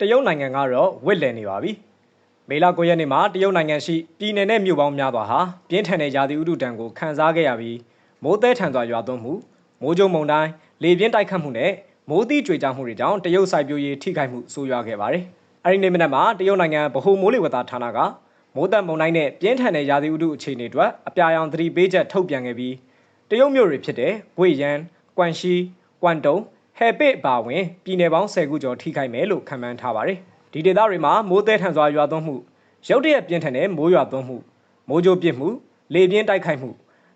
တရုတ်နိုင်ငံကတော့ဝစ်လည်နေပါပြီ။မေလ9ရက်နေ့မှာတရုတ်နိုင်ငံရှိပြည်내နဲ့မြို့ပေါင်းများစွာဟာပြင်းထန်တဲ့ရာသီဥတုဒဏ်ကိုခံစားခဲ့ရပြီးမိုးသည်ထန်စွာရွာသွန်းမှုမိုးကြုံမုန်တိုင်းလေပြင်းတိုက်ခတ်မှုနဲ့မိုးသီးကြွေကြမှုတွေကြောင့်တရုတ်စိုက်ပျိုးရေးထိခိုက်မှုဆိုးရွားခဲ့ပါတယ်။အဲဒီနေ့မနက်မှာတရုတ်နိုင်ငံဗဟိုမိုးလေဝသဌာနကမိုးသက်မုန်တိုင်းနဲ့ပြင်းထန်တဲ့ရာသီဥတုအခြေအနေအတွက်အပြာရောင်သတိပေးချက်ထုတ်ပြန်ခဲ့ပြီးတရုတ်မြို့တွေဖြစ်တဲ့ဂွေယန်၊ကွမ်ရှီ၊ကွမ်တုံ ဟဲပေ့ပါဝင်ပြည်내ပေါင်း10ခုကျော်ထိခိုက်မယ်လို့ခန့်မှန်းထားပါတယ်။ဒီဒေသတွေမှာမိုးသည်ထန်စွာရွာသွန်းမှုရုတ်တရက်ပြင်းထန်တဲ့မိုးရွာသွန်းမှုမိုးကြိုးပစ်မှုလေပြင်းတိုက်ခိုက်မှု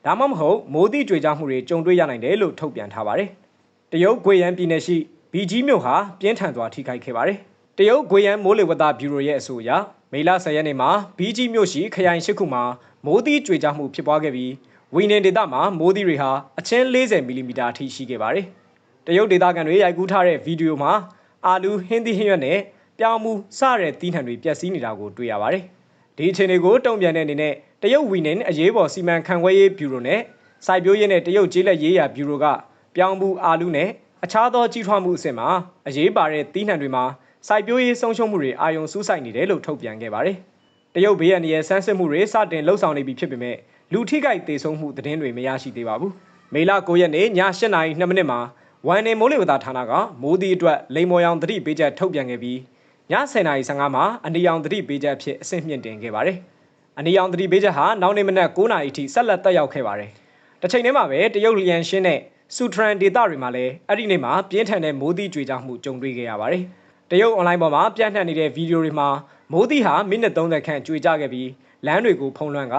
ဒါမှမဟုတ်မိုးသီးကြွေကြမှုတွေကြုံတွေ့ရနိုင်တယ်လို့ထုတ်ပြန်ထားပါတယ်။တရုတ်ဂွေယန်ပြည်နယ်ရှိဘီကြီးမြို့ဟာပြင်းထန်စွာထိခိုက်ခဲ့ပါတယ်။တရုတ်ဂွေယန်မိုးလေဝသဗျူရိုရဲ့အဆိုအရမေလ10ရက်နေ့မှာဘီကြီးမြို့ရှိခရိုင်ရှိခုမှာမိုးသီးကြွေကြမှုဖြစ်ပွားခဲ့ပြီးဝီနင်ဒေသမှာမိုးသီးတွေဟာအချင်း40မီလီမီတာအထိရှိခဲ့ပါတယ်။ တရုတ်ဒေသခံတွေရိုက်ကူးထားတဲ့ဗီဒီယိုမှာအာလူဟင်းသီးဟင်းရွက်နဲ့ပြောင်းမှုစတဲ့တီးနှံတွေပျက်စီးနေတာကိုတွေ့ရပါတယ်။ဒီအခြေအနေကိုတုံ့ပြန်တဲ့အနေနဲ့တရုတ်ဝီနင်အရေးပေါ်စီမံခန့်ခွဲရေးဗျူရိုနဲ့စိုက်ပျိုးရေးနဲ့တရုတ်ကျေးလက်ရေးရာဗျူရိုကပြောင်းမှုအာလူနဲ့အခြားသောကြီးထွားမှုအဆင့်မှာအရေးပါတဲ့တီးနှံတွေမှာစိုက်ပျိုးရေးဆုံးရှုံးမှုတွေအာရုံစူးစိုက်နေတယ်လို့ထုတ်ပြန်ခဲ့ပါတယ်။တရုတ်ဘေးအန္တရာယ်ဆန်းစစ်မှုတွေစတင်လှုပ်ဆောင်နေပြီဖြစ်ပေမဲ့လူထိခိုက်ဒေဆုံးမှုသတင်းတွေမရရှိသေးပါဘူး။မေလ9ရက်နေ့ည8:02မိနစ်မှာ ဝမ်နေမိုးလေဝသဌာနကမိုးသီးအတွက်လိမ်မော်ရောင်သတိပေးချက်ထုတ်ပြန်ခဲ့ပြီးည10:15မှာအနီရောင်သတိပေးချက်အဖြစ်အဆင့်မြင့်တင်ခဲ့ပါတယ်။အနီရောင်သတိပေးချက်ဟာနောက်နေ့မနက်9:00နာရီထိဆက်လက်တက်ရောက်ခဲ့ပါတယ်။တစ်ချိန်တည်းမှာပဲတရုတ်လျန်ရှင်းနဲ့စူထရန်ဒေတာတွေမှာလည်းအဲ့ဒီနေ့မှာပြင်းထန်တဲ့မိုးသီးကြွေကြမှုကြုံတွေ့ခဲ့ရပါတယ်။တရုတ်အွန်လိုင်းပေါ်မှာပြန့်နှံ့နေတဲ့ဗီဒီယိုတွေမှာမိုးသီးဟာမိနစ်30ခန့်ကြွေကြခဲ့ပြီးလမ်းတွေကိုဖုံးလွှမ်းက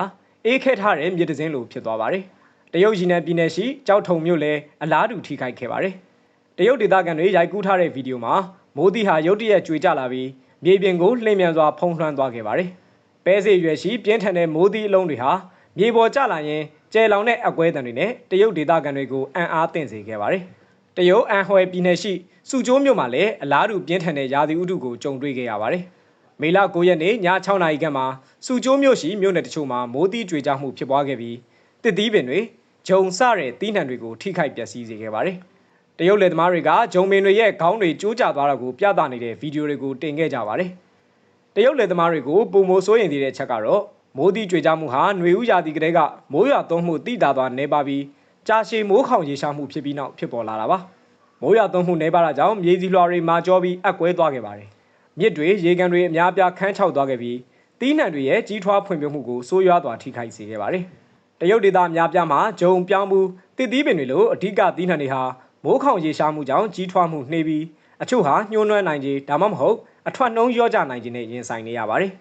အေးခဲထားတဲ့မြစ်တစင်းလိုဖြစ်သွားပါတယ်။ တရုတ်ရည်နယ်ပြည်နယ်ရှိကြောက်ထုံမြို့လည်းအလားတူထိခိုက်ခဲ့ပါတယ်။တရုတ်ဒေသခံတွေရိုက်ကူးထားတဲ့ဗီဒီယိုမှာမိုးသီးဟာရုတ်တရက်ကြွေကြလာပြီးမြေပြင်ကိုလှိမ့်မြန်စွာဖုံးလွှမ်းသွားခဲ့ပါတယ်။ပဲစေရွယ်ရှိပြင်းထန်တဲ့မိုးသီးအလုံးတွေဟာမြေပေါ်ကျလာရင်ကျဲလောင်တဲ့အကွဲတံတွေနဲ့တရုတ်ဒေသခံတွေကိုအံ့အားသင့်စေခဲ့ပါတယ်။တရုတ်အန်ဟွယ်ပြည်နယ်ရှိစုကျိုးမြို့မှာလည်းအလားတူပြင်းထန်တဲ့ရာသီဥတုကိုကြုံတွေ့ခဲ့ရပါတယ်။မေလ9ရက်နေ့ည6နာရီခန့်မှာစုကျိုးမြို့ရှိမြို့နယ်တချို့မှာမိုးသီးကြွေကြမှုဖြစ်ပွားခဲ့ပြီးတစ်သီးပင်တွေ ဂျုံစတဲ့တီးနှံတွေကိုထိခိုက်ပျက်စီးစေခဲ့ပါတယ်။တရုတ်လယ်သမားတွေကဂျုံပင်တွေရဲ့ခေါင်းတွေကျိုးကျသွားတာကိုပြသနေတဲ့ဗီဒီယိုတွေကိုတင်ခဲ့ကြပါတယ်။တရုတ်လယ်သမားတွေကိုပုံမိုးစိုးရင်သေးတဲ့ချက်ကတော့မိုးသီးကြွေကြမှုဟာຫນွေဥရာသီကလေးကမိုးရွာသွန်းမှုတိတာသွားနေပါပြီးကြာရှည်မိုးခေါင်ရေရှားမှုဖြစ်ပြီးနောက်ဖြစ်ပေါ်လာတာပါမိုးရွာသွန်းမှုနေပါတာကြောင့်မြေစီလွှာတွေမာကျောပြီးအက်ကွဲသွားခဲ့ပါတယ်မြစ်တွေရေကန်တွေအများပြားခန်းချောက်သွားခဲ့ပြီးတီးနှံတွေရဲ့ကြီးထွားဖွံ့ဖြိုးမှုကိုဆိုးရွားစွာထိခိုက်စေခဲ့ပါတယ် တရုတ်ဒေသအများပြားမှာဂျုံပြောင်းမှုတစ်သီးပင်တွေလိုအဓိကတီးနှံတွေဟာမိုးခေါင်ရေရှားမှုကြောင့်ကြီးထွားမှုနှေးပြီးအချို့ဟာညှိုးနွမ်းနိုင်ခြင်းဒါမှမဟုတ်အထွက်နှုံးရော့ကျနိုင်ခြင်းနဲ့ရင်ဆိုင်နေရပါတယ်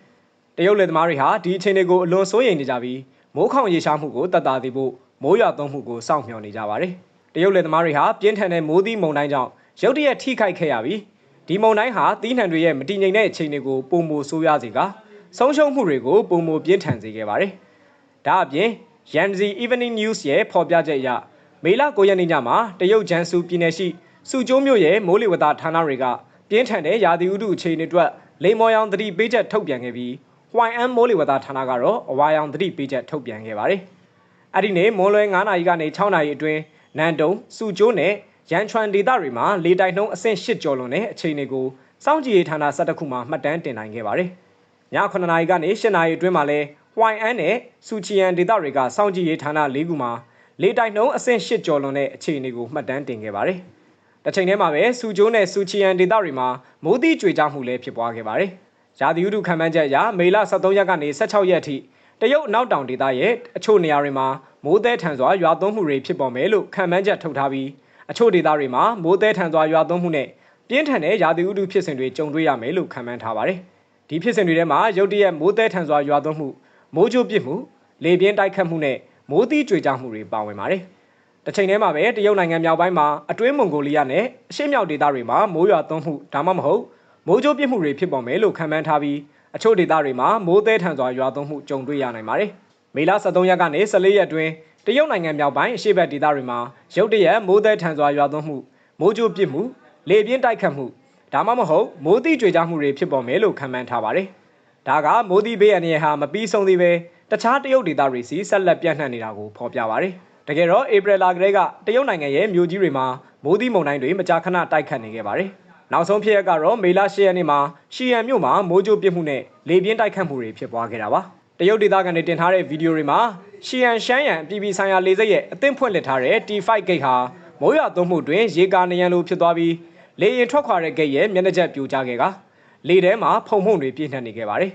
တရုတ်လယ်သမားတွေဟာဒီအခြေအနေကိုအလွန်စိုးရိမ်နေကြပြီးမိုးခေါင်ရေရှားမှုကိုတတ်တာသေးဖို့မိုးရွာသွန်းမှုကိုစောင့်မျှော်နေကြပါတယ်။တရုတ်လယ်သမားတွေဟာပြင်းထန်တဲ့မိုးသီးမုန်တိုင်းကြောင့်ရုတ်တရက်ထိခိုက်ခဲ့ရပြီးဒီမုန်တိုင်းဟာသီးနှံတွေရဲ့မတည်ငြိမ်တဲ့အခြေအနေကိုပုံမဆိုးရွားစေကဆုံးရှုံးမှုတွေကိုပုံမပြင်းထန်စေခဲ့ပါတယ်။ဒါအပြင် Yanzi Evening News ရဲ့ဖော်ပြချက်အရမေလ9ရက်နေ့ညမှာတရုတ်ဂျန်ဆူပြည်နယ်ရှိစုကျိုးမြို့ရဲ့မိုးလေဝသဌာနတွေကပြင်းထန်တဲ့ရာသီဥတုအခြေအနေအတွက်လိမ်မော်ရောင်သတိပေးချက်ထုတ်ပြန်ခဲ့ပြီး YM မိုးလေဝသဌာနကတော့အဝါရောင်သတိပေးချက်ထုတ်ပြန်ခဲ့ပါတယ်။အဲ့ဒီနေ့မွန်လွယ်9နာရီကနေ6နာရီအတွင်းနန်တုံစုကျိုးနဲ့ရန်ချွမ်ဒေသတွေမှာလေတိုက်နှုန်းအဆင့်8ကျော်လွန်တဲ့အခြေအနေကိုစောင့်ကြည့်ရေးဌာန17ခုမှမှတ်တမ်းတင်နိုင်ခဲ့ပါတယ်။ည9နာရီကနေ10နာရီအတွင်းမှာလဲ YN နဲ့စူချီယန်ဒေသတွေကစောင့်ကြည့်ရေးဌာန၄ခုမှာလေတိုက်နှုန်းအဆင့်8ကျော်လွန်တဲ့အခြေအနေကိုမှတ်တမ်းတင်ခဲ့ပါတယ်။တစ်ချိန်တည်းမှာပဲစူကျိုးနဲ့စူချီယန်ဒေသတွေမှာမိုးတိကြွေကြမှုလည်းဖြစ်ပွားခဲ့ပါတယ်။ရာသီဥတုခံမှန်းချက်အရမေလ23ရက်ကနေ16ရက်အထိတရုတ်အနောက်တောင်ဒေသရဲ့အချို့နေရာတွေမှာမိုးသည်ထန်စွာရွာသွန်းမှုတွေဖြစ်ပေါ်မယ်လို့ခံမှန်းချက်ထုတ်ထားပြီးအချို့ဒေသတွေမှာမိုးသည်ထန်စွာရွာသွန်းမှုနဲ့ပြင်းထန်တဲ့ရာသီဥတုဖြစ်စဉ်တွေကြုံတွေ့ရမယ်လို့ခံမှန်းထားပါတယ်။ဒီဖြစ်စဉ်တွေထဲမှာရုတ်တရက်မိုးသည်ထန်စွာရွာသွန်းမှု မိုးကြိုးပစ်မှုလေပြင်းတိုက်ခတ်မှုနဲ့မိုးသီးကြွေကြမှုတွေပါဝင်ပါတယ်။တစ်ချိန်တည်းမှာပဲတရုတ်နိုင်ငံမြောက်ပိုင်းမှာအတွင်းမွန်ဂိုလီးယားနဲ့အရှေ့မြောက်ဒေသတွေမှာမိုးရွာသွန်းမှုဒါမှမဟုတ်မိုးကြိုးပစ်မှုတွေဖြစ်ပေါ်မယ်လို့ခံမှန်းထားပြီးအချို့ဒေသတွေမှာမိုးသည်ထန်စွာရွာသွန်းမှုကြုံတွေ့ရနိုင်ပါတယ်။မေလ23ရက်ကနေ14ရက်အတွင်းတရုတ်နိုင်ငံမြောက်ပိုင်းအရှေ့ဘက်ဒေသတွေမှာရုတ်တရက်မိုးသည်ထန်စွာရွာသွန်းမှုမိုးကြိုးပစ်မှုလေပြင်းတိုက်ခတ်မှုဒါမှမဟုတ်မိုးတိကြွေကြမှုတွေဖြစ်ပေါ်မယ်လို့ခန့်မှန်းထားပါတယ်။ ဒါကမိုးတိဘေးအန္တရာယ်ဟာမပြီးဆုံးသေးပဲတခြားတရုတ်ဒေသတွေစီဆက်လက်ပြန့်နှံ့နေတာကိုဖော်ပြပါတယ်။တကယ်တော့ဧပြီလကတည်းကတရုတ်နိုင်ငံရဲ့မြို့ကြီးတွေမှာမိုးတိမုန်တိုင်းတွေမကြာခဏတိုက်ခတ်နေခဲ့ပါတယ်။နောက်ဆုံးဖြစ်ရက်ကတော့မေလ10ရက်နေ့မှာရှီယန်မြို့မှာမိုးကြိုးပစ်မှုနဲ့လေပြင်းတိုက်ခတ်မှုတွေဖြစ်ပွားခဲ့တာပါတရုတ်ဒေသခံတွေတင်ထားတဲ့ဗီဒီယိုတွေမှာရှီယန်ရှမ်းယန်ပြည်ပြည်ဆိုင်ရာလေဆိပ်ရဲ့အသင့်ဖွင့်လှစ်ထားတဲ့ T5 ဂိတ်ဟာမိုးရွာသွန်းမှုတွင်ရေကာနရန်လိုဖြစ်သွားပြီးလေရင်ထွက်ခွာတဲ့ဂိတ်ရဲ့မျက်နှာချက်ပြိုကျခဲ့က လေထဲမှာဖုံဖုံတွေပြည့်နှက်နေခဲ့ပါတယ်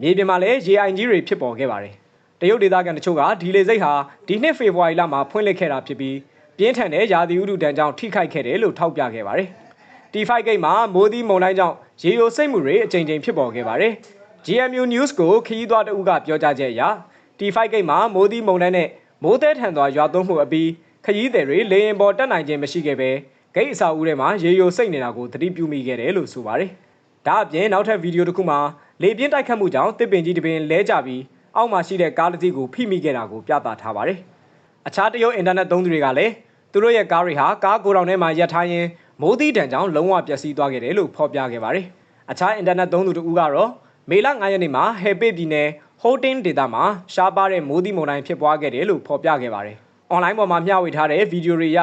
မြေပြင်မှာလည်းရေအိုင်ကြီးတွေဖြစ်ပေါ်ခဲ့ပါတယ်တရုတ်ဒေသခံတချို့ကဒီလေဆိပ်ဟာဒီနှစ်ဖေဖော်ဝါရီလမှာဖွင့်လှစ်ခဲ့တာဖြစ်ပြီးပြင်းထန်တဲ့ရာသီဥတုဒဏ်ကြောင့်ထိခိုက်ခဲ့တယ်လို့ထောက်ပြခဲ့ပါတယ် T5 ဂိတ်မှာမိုးသီးမုန်တိုင်းကြောင့်ရေယိုစိတ်မှုတွေအကြိမ်ကြိမ်ဖြစ်ပေါ်ခဲ့ပါတယ်။ GMU News ကိုခရီးသွားတဦးကပြောကြားချက်အရ T5 ဂိတ်မှာမိုးသီးမုန်တိုင်းနဲ့မိုးသည်ထန်စွာရွာသွန်းမှုအပြီးခရီးသည်တွေလေရင်ပေါ်တက်နိုင်ခြင်းမရှိခဲ့ပဲဂိတ်အဆောက်အဦထဲမှာရေယိုစိတ်နေတာကိုသတိပြုမိခဲ့တယ်လို့ဆိုပါတယ်။ ဒါအပြင်နောက်ထပ်ဗီဒီယိုတစ်ခုမှာလေပြင်းတိုက်ခတ်မှုကြောင့်တစ်ပင်ကြီးတစ်ပင်လဲကျပြီးအောက်မှာရှိတဲ့ကားတစ်စီးကိုဖိမိခဲ့တာကိုပြသထားပါတယ်။အခြားတရုတ်အင်တာနက်သုံးသူတွေကလည်းသူတို့ရဲ့ကားတွေဟာကားကိုယ်တော်ထဲမှာရပ်ထားရင်းမိုးသီးတံကြောင့်လုံးဝပျက်စီးသွားခဲ့တယ်လို့ဖော်ပြခဲ့ပါတယ်။အခြားအင်တာနက်သုံးသူတို့ကတော့မေလ9ရက်နေ့မှာဟဲပေပြည်နယ်ဟိုတင်းဒေသမှာရှားပါတဲ့မိုးသီးမုန်တိုင်းဖြစ်ပွားခဲ့တယ်လို့ဖော်ပြခဲ့ပါတယ်။အွန်လိုင်းပေါ်မှာမျှဝေထားတဲ့ဗီဒီယိုတွေအရ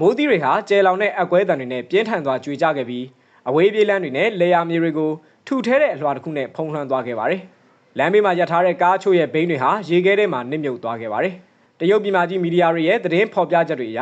မိုးသီးတွေဟာကျဲလောင်တဲ့အကွဲတံတွေနဲ့ပြင်းထန်စွာကြွေကျခဲ့ပြီး အဝေးပြေးလမ်းတွေနဲ့လေယာမြေတွေကိုထုထဲတဲ့အလွှာတစ်ခုနဲ့ဖုံးလွှမ်းသွားခဲ့ပါတယ်။လမ်းဘေးမှာရပ်ထားတဲ့ကားချို့ရဲ့ဘိန်းတွေဟာရေခဲထဲမှာနစ်မြုပ်သွားခဲ့ပါတယ်။တရုတ်ပြည်မကြီးမီဒီယာတွေရဲ့သတင်းဖော်ပြချက်တွေအရ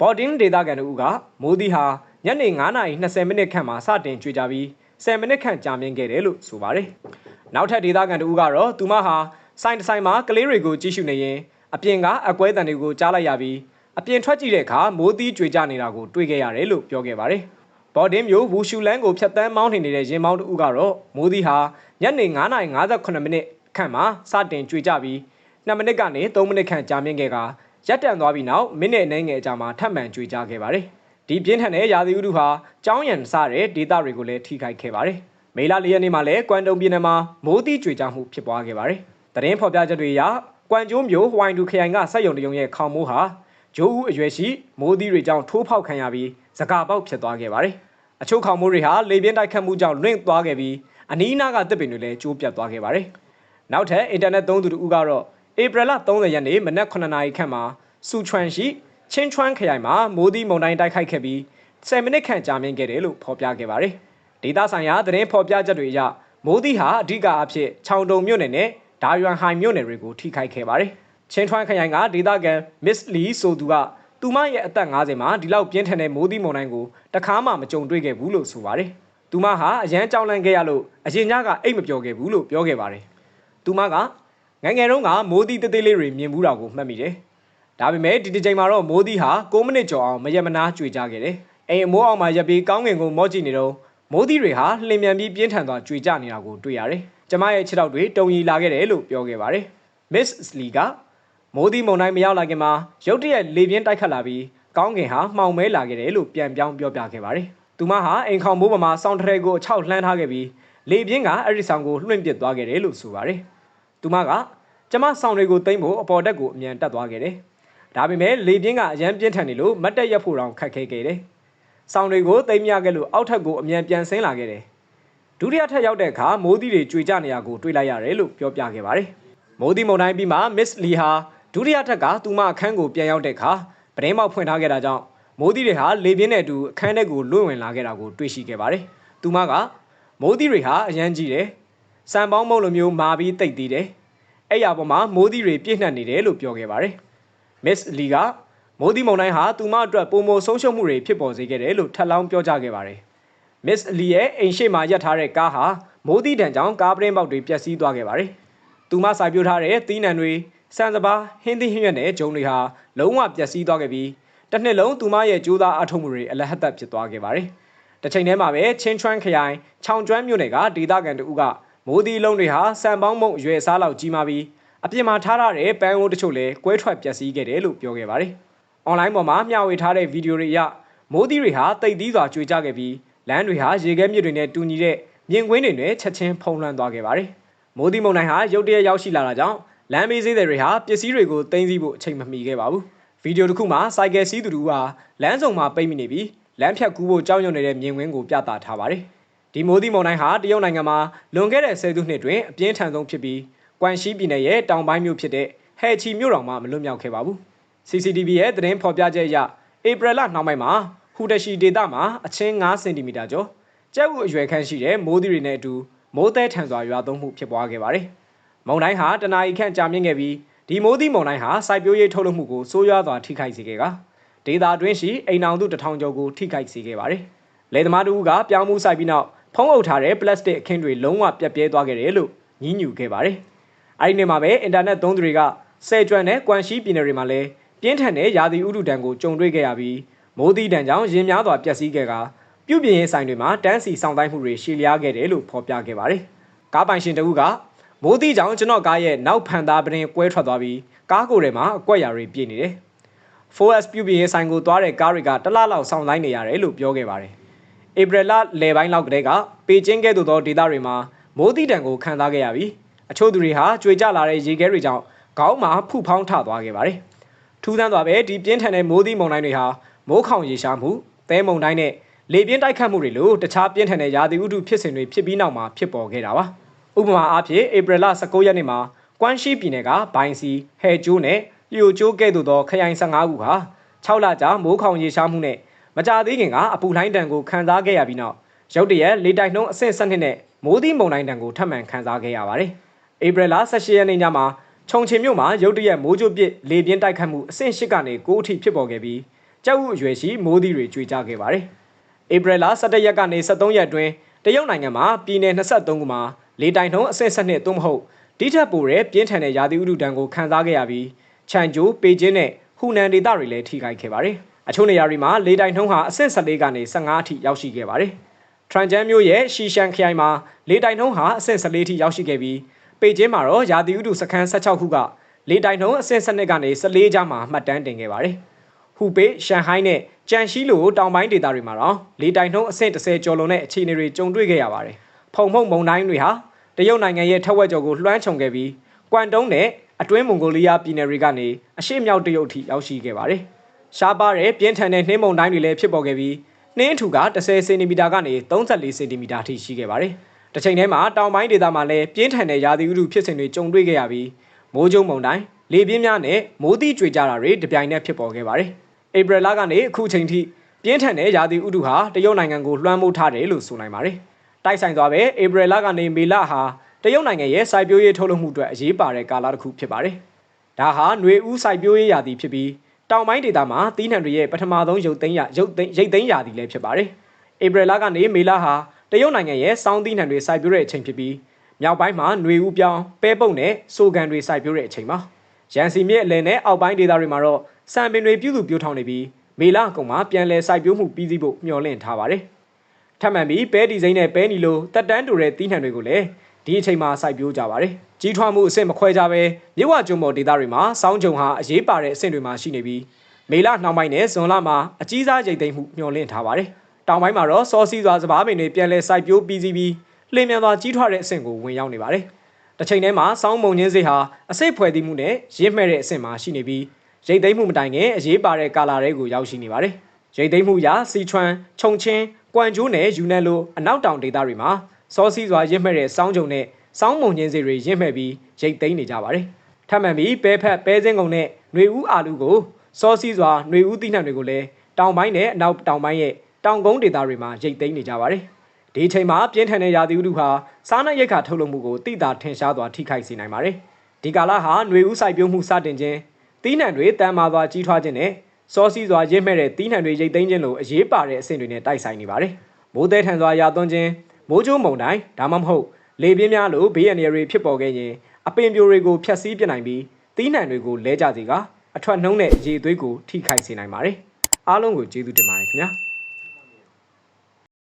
ဘော်ဒင်းဒေတာကန်တို့ကမိုးသီးဟာညနေ9:20မိနစ်ခန့်မှာစတင်ကြွေကြပြီး10မိနစ်ခန့်ကြာမြင့်ခဲ့တယ်လို့ဆိုပါတယ်။နောက်ထပ်ဒေတာကန်တို့ကတော့သူမဟာစိုင်းတဆိုင်မှာကလေးတွေကိုကြည့်ရှုနေရင်အပြင်ကအကွဲတံတွေကိုကြားလိုက်ရပြီးအပြင်ထွက်ကြည့်တဲ့အခါမိုးသီးကြွေကြနေတာကိုတွေ့ခဲ့ရတယ်လို့ပြောခဲ့ပါတယ်။ ဘော်ဒင်းမျိုးဝူရှူလန်းကိုဖြတ်တန်းမောင်းနေနေတဲ့ရင်မောင်းတို့ကတော့မိုးသီးဟာညနေ9:58မိနစ်ခန့်မှာစတင်ကြွေကြပြီး2မိနစ်ကနေ3မိနစ်ခန့်ကြာမြင့်ခဲ့ကရပ်တန့်သွားပြီးနောက်မိနစ်အနည်းငယ်အကြာမှာထပ်မံကြွေကြခဲ့ပါတယ်။ဒီပြင်းထန်တဲ့ရာသီဥတုဟာကြောင်းရံစတဲ့ဒေသတွေကိုလည်းထိခိုက်ခဲ့ပါတယ်။မေလ၄ရက်နေ့မှာလည်းကွမ်တုံပြည်နယ်မှာမိုးသီးကြွေကြမှုဖြစ်ပွားခဲ့ပါတယ်။သတင်းဖော်ပြချက်တွေအရကွမ်ကျိုးမျိုးဟဝိုင်ဒူခရိုင်ကစက်ရုံတရုံရဲ့ခေါင်မိုးဟာဂျိုးဦးအရွယ်ရှိမိုးသီးတွေကြောင့်ထိုးဖောက်ခံရပြီးစကာပေါက်ဖြစ်သွားခဲ့ပါတယ်။ အချို့ခေါင်မိုးတွေဟာလေပြင်းတိုက်ခတ်မှုကြောင့်လွင့်သွားခဲ့ပြီးအနီးနားကတစ်ပင်တွေလည်းကျိုးပြတ်သွားခဲ့ပါတယ်။နောက်ထပ်အင်တာနက်သုံးသူတို့ကတော့ဧပြီလ30ရက်နေ့မနက်9နာရီခန့်မှာစူချွမ်ရှိချင်းချွမ်ခရိုင်မှာမိုးသီးမုန်တိုင်းတိုက်ခိုက်ခဲ့ပြီး10မိနစ်ခန့်ကြာမြင့်ခဲ့တယ်လို့ဖော်ပြခဲ့ပါတယ်။ဒေသဆိုင်ရာသတင်းဖော်ပြချက်တွေအရမိုးသီးဟာအဓိကအဖြစ်ချောင်တုံမြို့နယ်နဲ့ဒါယွမ်ဟိုင်မြို့နယ်တွေကိုထိခိုက်ခဲ့ပါတယ်။ချင်းထွန်းခရိုင်ကဒေသခံမစ်လီဆိုသူက သူမရဲ့အသက်50မှာဒီလောက်ပြင်းထန်တဲ့မိုးသီးမုန်တိုင်းကိုတခါမှမကြုံတွေ့ခဲ့ဘူးလို့ဆိုပါတယ်။သူမဟာအရန်ကြောင်လန့်ခဲ့ရလို့အရင်ညကအိတ်မပြောခဲ့ဘူးလို့ပြောခဲ့ပါတယ်။သူမကငငယ်တုန်းကမိုးသီးတေးသေးလေးတွေမြင်ဘူးတာကိုမှတ်မိတယ်။ဒါပေမဲ့ဒီတစ်ချိန်မှာတော့မိုးသီးဟာ6မိနစ်ကျော်အောင်မရက်မနားကြွေကြခဲ့တယ်။အိမ်အမိုးအောင်မှာရပ်ပြီးကောင်းငင်ကိုမော့ကြည့်နေတော့မိုးသီးတွေဟာလှင်မြန်ပြီးပြင်းထန်စွာကြွေကြနေတာကိုတွေ့ရတယ်။ကျမရဲ့ခြေထောက်တွေတုံရီလာခဲ့တယ်လို့ပြောခဲ့ပါတယ်။ Miss Lee က မိုးသီးမုန်တိုင်းမရောက်လာခင်မှာရုတ်တရက်လေပြင်းတိုက်ခတ်လာပြီးကောင်းကင်ဟာမှောင်မဲလာခဲ့တယ်လို့ပြန်ပြောင်းပြောပြခဲ့ပါတယ်။သူမဟာအိမ်ခေါင်မိုးပေါ်မှာစောင်းထရဲကိုအချောက်လှမ်းထားခဲ့ပြီးလေပြင်းကအဲ့ဒီဆောင်ကိုလွှင့်ပစ်သွားခဲ့တယ်လို့ဆိုပါတယ်။သူမကကျမဆောင်တွေကိုသိမ့်ဖို့အပေါ်တက်ကိုအမြန်တက်သွားခဲ့တယ်။ဒါပေမဲ့လေပြင်းကအရန်ပြင်းထန်နေလို့မတ်တက်ရက်ဖို့တောင်ခက်ခဲခဲ့တယ်။ဆောင်တွေကိုသိမ့်မြခဲ့လို့အောက်ထပ်ကိုအမြန်ပြန်ဆင်းလာခဲ့တယ်။ဒုတိယထပ်ရောက်တဲ့အခါမိုးသီးတွေကြွေကြနေရကိုတွေ့လိုက်ရတယ်လို့ပြောပြခဲ့ပါတယ်။မိုးသီးမုန်တိုင်းပြီးမှ Miss Lee ဟာ ဒုတိယထပ်ကသူမအခန်းကိုပြန်ရောက်တဲ့အခါပတင်းပေါက်ဖွင့်ထားခဲ့တာကြောင့်မိုးသီးတွေဟာလေပြင်းနဲ့အတူအခန်းထဲကိုလွင့်ဝင်လာခဲ့တာကိုတွေ့ရှိခဲ့ပါတယ်။သူမကမိုးသီးတွေဟာအရန်ကြီးတယ်။စံပေါင်းမုံလိုမျိုးမာပြီးတိတ်သေးတယ်။အဲ့ရပေါ်မှာမိုးသီးတွေပြည့်နှက်နေတယ်လို့ပြောခဲ့ပါတယ်။ Miss Lee ကမိုးသီးမုန်တိုင်းဟာသူမအတွက်ပုံမဆုံးရှုံးမှုတွေဖြစ်ပေါ်စေခဲ့တယ်လို့ထပ်လောင်းပြောကြားခဲ့ပါတယ်။ Miss Lee ရဲ့အိမ်ရှိမှာရပ်ထားတဲ့ကားဟာမိုးသီးတံကြောင့်ကားပတင်းပေါက်တွေပျက်စီးသွားခဲ့ပါတယ်။သူမစိုက်ပျိုးထားတဲ့သီးနှံတွေ စံစပါးဟင်းသီးဟင်းရွက်နဲ့ဂျုံတွေဟာလုံးဝပျက်စီးသွားခဲ့ပြီးတစ်နှစ်လုံးသူမရဲ့ကြိုးစားအထုံးမှုတွေအလဟတ်သက်ဖြစ်သွားခဲ့ပါတယ်။တစ်ချိန်တည်းမှာပဲချင်းချွမ်းခရိုင်ချောင်ကျွမ်းမြို့နယ်ကဒေသခံတဦးကမိုးသီးလုံးတွေဟာစံပေါင်းမုံအရွယ်အစားလောက်ကြီးမားပြီးအပြင်မှာထားထားတဲ့ပန်းအိုးတချို့လည်းကွဲထွက်ပျက်စီးခဲ့တယ်လို့ပြောခဲ့ပါတယ်။ online ပေါ်မှာမျှဝေထားတဲ့ဗီဒီယိုတွေအရမိုးသီးတွေဟာတိတ်သီးစွာကြွေကျခဲ့ပြီးလမ်းတွေဟာရေခဲမြစ်တွေနဲ့တူညီတဲ့မြင်ကွင်းတွေနဲ့ချက်ချင်းဖုံးလွှမ်းသွားခဲ့ပါတယ်။မိုးသီးမုန်တိုင်းဟာရုတ်တရက်ရောက်ရှိလာတာကြောင့် လမ်းမေးသေးတဲ့တွေဟာပစ္စည်းတွေကိုတင်စီဖို့အချိန်မမီခဲ့ပါဘူး။ဗီဒီယိုတစ်ခုမှာစိုက်ကယ်စီးသူတို့ကလမ်းစုံမှာပိတ်မိနေပြီးလမ်းဖြတ်ကူးဖို့ကြောက်ရွံ့နေတဲ့မြင်ကွင်းကိုပြသထားပါတယ်။ဒီမိုးသီးမုန်တိုင်းဟာတရုတ်နိုင်ငံမှာလွန်ခဲ့တဲ့ဆယ်စုနှစ်တွင်အပြင်းထန်ဆုံးဖြစ်ပြီးကွမ်ရှီပြည်နယ်ရဲ့တောင်ပိုင်းမြို့ဖြစ်တဲ့ဟဲချီမြို့တော်မှာမလွတ်မြောက်ခဲ့ပါဘူး။ CCTV ရဲ့သတင်းဖော်ပြချက်အရဧပြီလနှောင်းပိုင်းမှာဟူတရှိဒေသမှာအချင်း9စင်တီမီတာကျော်ကျက်ဥအရွယ်ခန့်ရှိတဲ့မိုးသီးတွေနဲ့အတူမိုးသဲထန်စွာရွာသွန်းမှုဖြစ်ပွားခဲ့ပါတယ်။ မုန်တိုင်းဟာတနအီခန့်ကြာမြင့်ခဲ့ပြီးဒီမိုးသီးမုန်တိုင်းဟာစိုက်ပျိုးရေးထုတ်လုပ်မှုကိုဆိုးရွားစွာထိခိုက်စေခဲ့ကဒေသတွင်းရှိအိမ်အောင်သူတစ်ထောင်ကျော်ကိုထိခိုက်စေခဲ့ပါတယ်။လယ်သမားတို့ကပြောင်းမှုဆိုင်ပြီးနောက်ဖုံးအုပ်ထားတဲ့ပလတ်စတစ်အခင်းတွေလုံးဝပြတ်ပြဲသွားခဲ့တယ်လို့ညှင်းညူခဲ့ပါတယ်။အဲဒီနေ့မှာပဲအင်တာနက်သုံးသူတွေကဆယ်ကျွမ်းနဲ့ကွမ်ရှိပြည်နယ်တွေမှာလည်းပြင်းထန်တဲ့ရာသီဥတုဒဏ်ကိုကြုံတွေ့ခဲ့ရပြီးမိုးသီးတံကြောင့်ရင်များစွာပျက်စီးခဲ့ကပြုပြင်ရေးဆိုင်တွေမှာတန်းစီဆောင်တိုင်းမှုတွေရှည်လျားခဲ့တယ်လို့ဖော်ပြခဲ့ပါတယ်။ကားပိုင်ရှင်တဦးက မိုးသီးကြောင့်ကျွန်တော်ကားရဲ့နောက်ဖန်သားပရင်ကွဲထွက်သွားပြီးကားကိုယ်ထဲမှာအကွက်ရာတွေပြည့်နေတယ်။ 4S ပြုပြင်ရေးဆိုင်ကိုသွားတဲ့ကားတွေကတစ်လလောက်ဆောင်တိုင်းနေရတယ်လို့ပြောခဲ့ပါတယ်။ဧပြီလလယ်ပိုင်းလောက်ကတည်းကပေကျင်းကဲ့သို့သောဒေသတွေမှာမိုးသီးတံကိုခံစားခဲ့ရပြီးအချို့သူတွေဟာကြွေကြလာတဲ့ရေခဲတွေကြောင့်ခေါင်းမှာဖုဖောင်းထသွားခဲ့ပါတယ်။ထူးဆန်းစွာပဲဒီပြင်းထန်တဲ့မိုးသီးမုန်တိုင်းတွေဟာမိုးခေါင်ရေရှားမှုသဲမုန်တိုင်းနဲ့လေပြင်းတိုက်ခတ်မှုတွေလိုတခြားပြင်းထန်တဲ့ရာသီဥတုဖြစ်စဉ်တွေဖြစ်ပြီးနောက်မှာဖြစ်ပေါ်ခဲ့တာပါ။ ဥပမာအားဖြင့်ဧပြီလ19ရက်နေ့မှာကွမ်ရှိပြည်နယ်ကဘိုင်စီဟဲကျိုးနဲ့လျိုကျိုးကဲ့သို့သောခရိုင်15ခုဟာ6လကြာမိုးခေါင်ရေရှားမှုနဲ့မကြသေးခင်ကအပူလှိုင်းတံကိုခံစားခဲ့ရပြီးနောက်ရုတ်တရက်လေတိုက်နှုန်းအဆင့်7နဲ့မိုးသီးမုန်တိုင်းတံကိုထပ်မံခံစားခဲ့ရပါတယ်။ဧပြီလ18ရက်နေ့ညမှာခြုံချင်မြို့မှာရုတ်တရက်မိုးကြိုးပစ်လေပြင်းတိုက်ခတ်မှုအဆင့်8ကနေ9အထိဖြစ်ပေါ်ခဲ့ပြီးကြောက်ဥအရွယ်ရှိမိုးသီးတွေကျွေကြခဲ့ပါတယ်။ဧပြီလ17ရက်ကနေ23ရက်အတွင်းတရုတ်နိုင်ငံမှာပြည်내23ခုမှာ လေတိုက်နှုန်းအဆင့်7သို့မဟုတ်ဒီထက်ပိုတဲ့ပြင်းထန်တဲ့ရာသီဥတုဒဏ်ကိုခံစားခဲ့ရပြီးချန်ကျိုးပေကျင်းနဲ့ဟူနန်ဒေသတွေလည်းထိခိုက်ခဲ့ပါတယ်။အချို့နေရာတွေမှာလေတိုင်နှုန်းဟာအဆင့်14ကနေ15အထိရောက်ရှိခဲ့ပါတယ်။ထရန်ဂျန်မြို့ရဲ့ရှီရှန်ခရိုင်မှာလေတိုင်နှုန်းဟာအဆင့်14အထိရောက်ရှိခဲ့ပြီးပေကျင်းမှာတော့ရာသီဥတုစခန်း16ခုကလေတိုင်နှုန်းအဆင့်12ကနေ14ကြားမှာမှတ်တမ်းတင်ခဲ့ပါတယ်။ဟူပေရှန်ဟိုင်းနဲ့ကြန်ရှိလိုတောင်ပိုင်းဒေသတွေမှာတော့လေတိုင်နှုန်းအဆင့်10ကျော်လွန်တဲ့အခြေအနေတွေကြုံတွေ့ခဲ့ရပါတယ်။ ဖုံဖုံမုန်တိုင်းတွေဟာတရုတ်နိုင်ငံရဲ့ထက်ဝက်ကျော်ကိုလွှမ်းခြုံခဲ့ပြီးကွမ်တုံးနဲ့အတွင်းမွန်ဂိုလီးယားပြည်နယ်တွေကနေအရှေ့မြောက်တရုတ်ထိရောက်ရှိခဲ့ပါတယ်။ရှားပါတဲ့ပြင်းထန်တဲ့နှင်းမုန်တိုင်းတွေလည်းဖြစ်ပေါ်ခဲ့ပြီးနှင်းထူက10စင်တီမီတာကနေ34စင်တီမီတာထိရှိခဲ့ပါတယ်။တစ်ချိန်တည်းမှာတောင်ပိုင်းဒေသမှာလည်းပြင်းထန်တဲ့ရာသီဥတုဖြစ်စဉ်တွေကြုံတွေ့ခဲ့ရပြီးမိုးကြုံမုန်တိုင်းလေပြင်းများနဲ့မိုးသီးကြွေကြတာတွေတပြိုင်နက်ဖြစ်ပေါ်ခဲ့ပါတယ်။ဧပြီလကနေအခုချိန်ထိပြင်းထန်တဲ့ရာသီဥတုဟာတရုတ်နိုင်ငံကိုလွှမ်းမိုးထားတယ်လို့ဆိုနိုင်ပါတယ်။ တိုက်ဆိုင်သွားပဲဧပြီလကနေမေလဟာတရုတ်နိုင်ငံရဲ့စိုက်ပျိုးရေးထုတ်လုပ်မှုအတွက်အရေးပါတဲ့ကာလတစ်ခုဖြစ်ပါတယ်။ဒါဟာຫນွေဦးစိုက်ပျိုးရေးရာသီဖြစ်ပြီးတောင်ပိုင်းဒေသမှာသီးနှံတွေရဲ့ပထမဆုံးရုပ်သိမ်းရရုပ်သိမ်းရိတ်သိမ်းရာသီလည်းဖြစ်ပါတယ်။ဧပြီလကနေမေလဟာတရုတ်နိုင်ငံရဲ့စောင်းသီးနှံတွေစိုက်ပျိုးတဲ့အချိန်ဖြစ်ပြီးမြောက်ပိုင်းမှာຫນွေဦးပြောင်းပဲပုတ်နဲ့စိုးကန်တွေစိုက်ပျိုးတဲ့အချိန်ပါ။ရန်စီမြစ်အလယ်နဲ့အောက်ပိုင်းဒေသတွေမှာတော့စံပင်တွေပြုစုပြောင်းထောင်နေပြီးမေလအကုန်မှာပြန်လည်စိုက်ပျိုးမှုပြီးစီးဖို့မျှော်လင့်ထားပါတယ်။ ထပ်မံပြီးပဲဒီဇိန်းနဲ့ပဲနီလိုတက်တန်းတူတဲ့သီးနှံတွေကိုလည်းဒီအချိန်မှာစိုက်ပျိုးကြပါတယ်။ကြီးထွားမှုအဆင့်မခွဲကြဘဲမြစ်ဝကျွန်းပေါ်ဒေသတွေမှာစောင်းကြုံဟာအရေးပါတဲ့အဆင့်တွေမှာရှိနေပြီးမေလနှောင်းပိုင်းနဲ့ဇွန်လမှာအကြီးစားရိတ်သိမ်းမှုမျှော်လင့်ထားပါတယ်။တောင်ပိုင်းမှာတော့စောစီးစွာစပားပင်တွေပြန်လည်စိုက်ပျိုးပြီးစီးပြီးလျင်မြန်စွာကြီးထွားတဲ့အဆင့်ကိုဝင်ရောက်နေပါတယ်။တစ်ချိန်တည်းမှာစောင်းမုံချင်းစေးဟာအစိတ်ဖွဲ့သီးမှုနဲ့ရင့်မှဲ့တဲ့အဆင့်မှာရှိနေပြီးရိတ်သိမ်းမှုမတိုင်ခင်အရေးပါတဲ့ကာလာတွေကိုရောက်ရှိနေပါတယ်။ရိတ်သိမ်းမှုရာစီချွမ်၊ခြုံချင်း၊ ကွမ်ကျိုးနဲ့ယူနန်လိုအနောက်တောင်ဒေသတွေမှာစောစီးစွာရင့်မှဲ့တဲ့စောင်းကြုံနဲ့စောင်းမုံချင်းစေးတွေရင့်မှဲ့ပြီးရိတ်သိမ်းနေကြပါတယ်။ထပ်မံပြီးပဲဖက်ပဲစင်းကုံနဲ့ຫນွေဦးအာလူကိုစောစီးစွာຫນွေဦးသီးနှံတွေကိုလည်းတောင်ပိုင်းနဲ့အနောက်တောင်ပိုင်းရဲ့တောင်ကုန်းဒေသတွေမှာရိတ်သိမ်းနေကြပါတယ်။ဒီအချိန်မှာပြင်းထန်တဲ့ရာသီဥတုဟာစားနပ်ရိက္ခာထုတ်လုပ်မှုကိုတိတာထင်ရှားစွာထိခိုက်စေနိုင်ပါတယ်။ဒီကာလဟာຫນွေဦးစိုက်ပျိုးမှုစတင်ခြင်းတီးနှံတွေတန်မာစွာကြီးထွားခြင်းနဲ့ စောစီးစွာရင့်မဲ့တဲ့တီးနှံတွေရိတ်သိမ်းခြင်းလိုအရေးပါတဲ့အဆင့်တွေနဲ့တိုက်ဆိုင်နေပါတယ်။မိုးသည်ထန်စွာရာသွန်းခြင်းမိုးကြိုးမုန်တိုင်းဒါမှမဟုတ်လေပြင်းများလိုဘေးအန္တရာယ်တွေဖြစ်ပေါ်ခဲ့ရင်အပင်ပြိုတွေကိုဖျက်ဆီးပြနိုင်ပြီးတီးနှံတွေကိုလဲကျစေကအထွက်နှုံးတဲ့ရေသွေးကိုထိခိုက်စေနိုင်ပါတယ်။အားလုံးကိုကျေးဇူးတင်ပါတယ်ခင်ဗျာ။